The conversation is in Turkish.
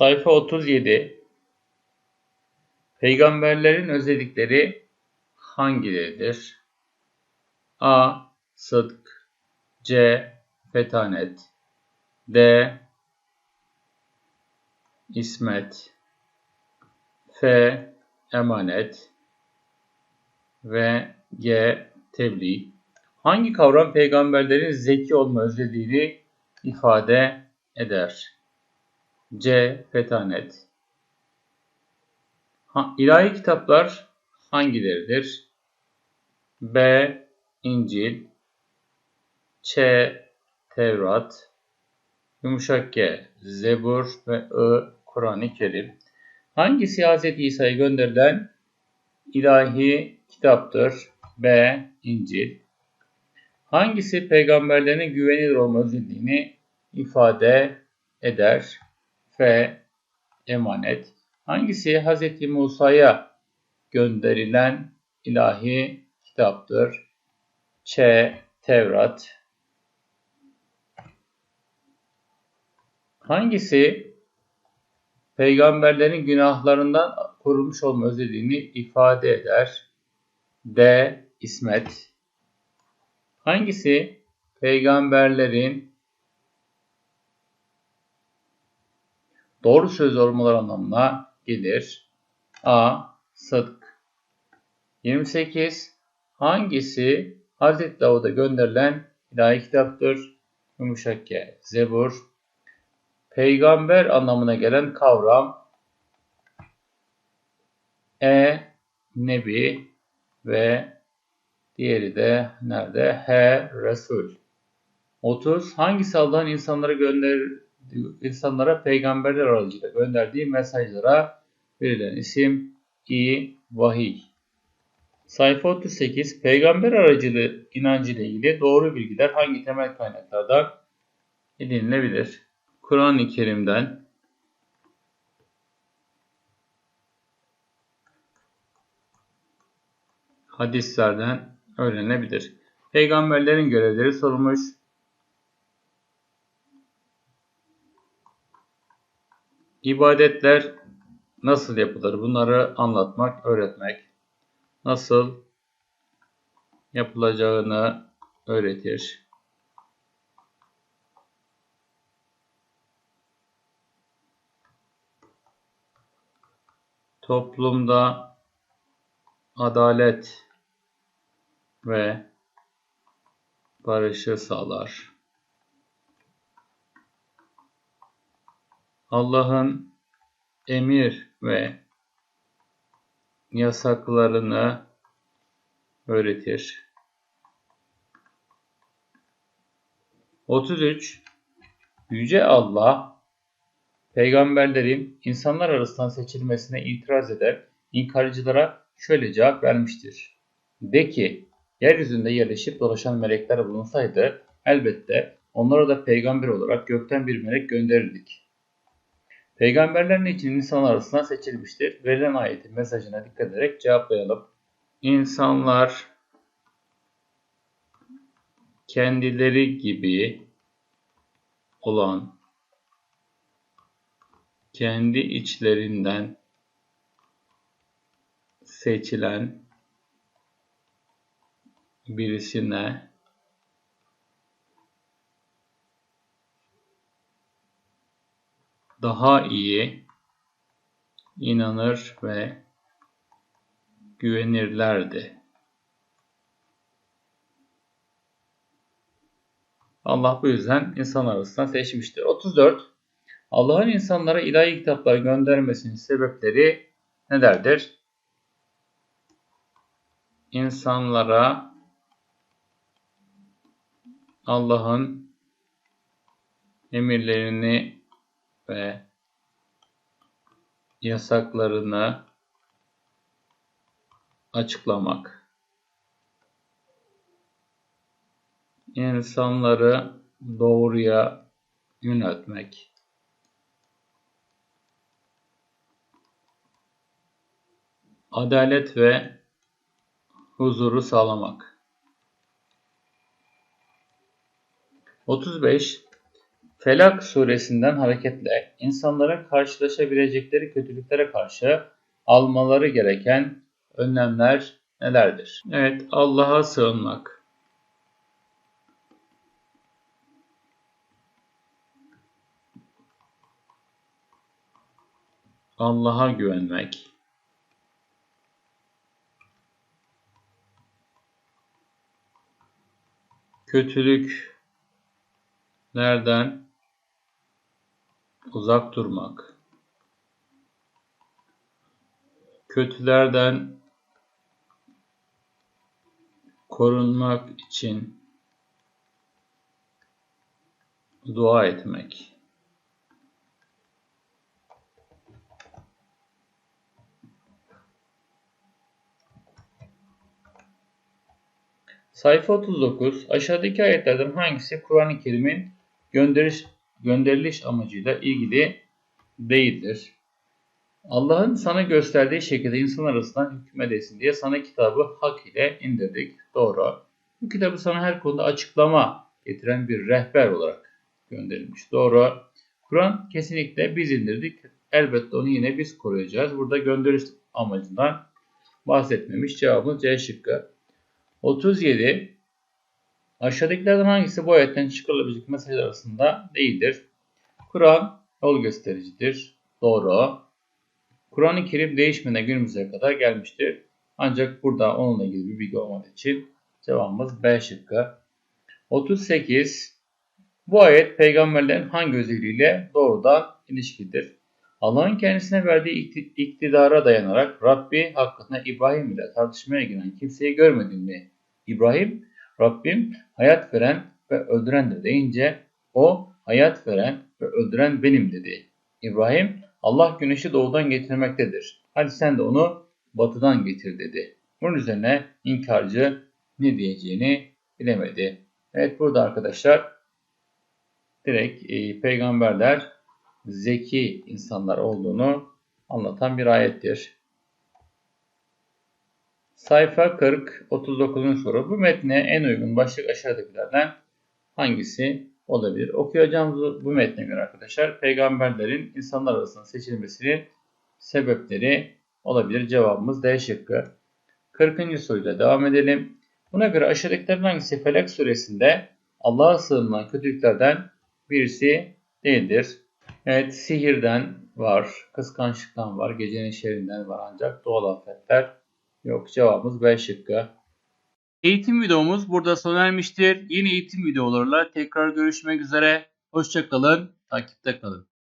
Sayfa 37 Peygamberlerin özellikleri hangileridir? A. Sıdk C. Fetanet D. İsmet F. Emanet ve G. Tebliğ Hangi kavram peygamberlerin zeki olma özelliğini ifade eder? C. Fetanet ha, İlahi kitaplar hangileridir? B. İncil Ç. Tevrat Yumuşak G. Zebur ve I. Kur'an-ı Kerim Hangisi Hz. İsa'ya gönderilen ilahi kitaptır? B. İncil Hangisi peygamberlerin güvenilir olma özelliğini ifade eder? F. Emanet. Hangisi Hz. Musa'ya gönderilen ilahi kitaptır? Ç. Tevrat. Hangisi peygamberlerin günahlarından korunmuş olma özelliğini ifade eder? D. İsmet. Hangisi peygamberlerin doğru söz olmaları anlamına gelir? A. Sıdk 28. Hangisi Hz. Davud'a gönderilen ilahi kitaptır? Yumuşak. Zebur Peygamber anlamına gelen kavram E. Nebi ve diğeri de nerede? H. Resul 30. Hangisi Allah'ın insanlara gönder insanlara peygamberler aracılığıyla gönderdiği mesajlara verilen isim i vahiy. Sayfa 38 Peygamber aracılığı inancı ile ilgili doğru bilgiler hangi temel kaynaklardan edinilebilir? Kur'an-ı Kerim'den hadislerden öğrenebilir. Peygamberlerin görevleri sorulmuş. İbadetler nasıl yapılır? Bunları anlatmak, öğretmek. Nasıl yapılacağını öğretir. Toplumda adalet ve barışı sağlar. Allah'ın emir ve yasaklarını öğretir. 33. Yüce Allah, peygamberlerin insanlar arasından seçilmesine itiraz eden inkarcılara şöyle cevap vermiştir. De ki, yeryüzünde yerleşip dolaşan melekler bulunsaydı, elbette onlara da peygamber olarak gökten bir melek gönderirdik. Peygamberlerin için insan arasından seçilmiştir. Verilen ayetin mesajına dikkat ederek cevaplayalım. İnsanlar kendileri gibi olan kendi içlerinden seçilen birisine daha iyi inanır ve güvenirlerdi. Allah bu yüzden insan arasından seçmiştir. 34. Allah'ın insanlara ilahi kitaplar göndermesinin sebepleri nelerdir? İnsanlara Allah'ın emirlerini ve yasaklarını açıklamak. İnsanları doğruya yöneltmek. Adalet ve huzuru sağlamak. 35 Felak suresinden hareketle insanların karşılaşabilecekleri kötülüklere karşı almaları gereken önlemler nelerdir? Evet, Allah'a sığınmak. Allah'a güvenmek. Kötülüklerden uzak durmak. Kötülerden korunmak için dua etmek. Sayfa 39. Aşağıdaki ayetlerden hangisi Kur'an-ı Kerim'in gönderiş, gönderiliş amacıyla ilgili değildir? Allah'ın sana gösterdiği şekilde insan arasından hükmedesin diye sana kitabı hak ile indirdik. Doğru. Bu kitabı sana her konuda açıklama getiren bir rehber olarak gönderilmiş. Doğru. Kur'an kesinlikle biz indirdik. Elbette onu yine biz koruyacağız. Burada gönderiş amacından bahsetmemiş. Cevabımız C şıkkı. 37. Aşağıdakilerden hangisi bu ayetten çıkarılabilecek mesajlar arasında değildir? Kur'an yol göstericidir. Doğru. Kur'an-ı Kerim değişmeden günümüze kadar gelmiştir. Ancak burada onunla ilgili bir bilgi olmadığı için cevabımız B şıkkı. 38. Bu ayet peygamberlerin hangi özelliğiyle doğrudan ilişkidir? Allah'ın kendisine verdiği iktidara dayanarak Rabbi hakkında İbrahim ile tartışmaya giren kimseyi görmedin mi? İbrahim, Rabbim hayat veren ve öldürendir deyince o hayat veren ve öldüren benim dedi. İbrahim, Allah güneşi doğudan getirmektedir. Hadi sen de onu batıdan getir dedi. Bunun üzerine inkarcı ne diyeceğini bilemedi. Evet burada arkadaşlar direkt e, peygamberler zeki insanlar olduğunu anlatan bir ayettir. Sayfa 40, 39. soru. Bu metne en uygun başlık aşağıdakilerden hangisi olabilir? Okuyacağımız bu metne göre arkadaşlar peygamberlerin insanlar arasında seçilmesinin sebepleri olabilir. Cevabımız D şıkkı. 40. soruyla devam edelim. Buna göre aşağıdakilerden hangisi Felak suresinde Allah'a sığınılan kötülüklerden birisi değildir? Evet sihirden var, kıskançlıktan var, gecenin şerrinden var ancak doğal afetler yok. Cevabımız B şıkkı. Eğitim videomuz burada sona ermiştir. Yeni eğitim videolarla tekrar görüşmek üzere. Hoşçakalın, takipte kalın.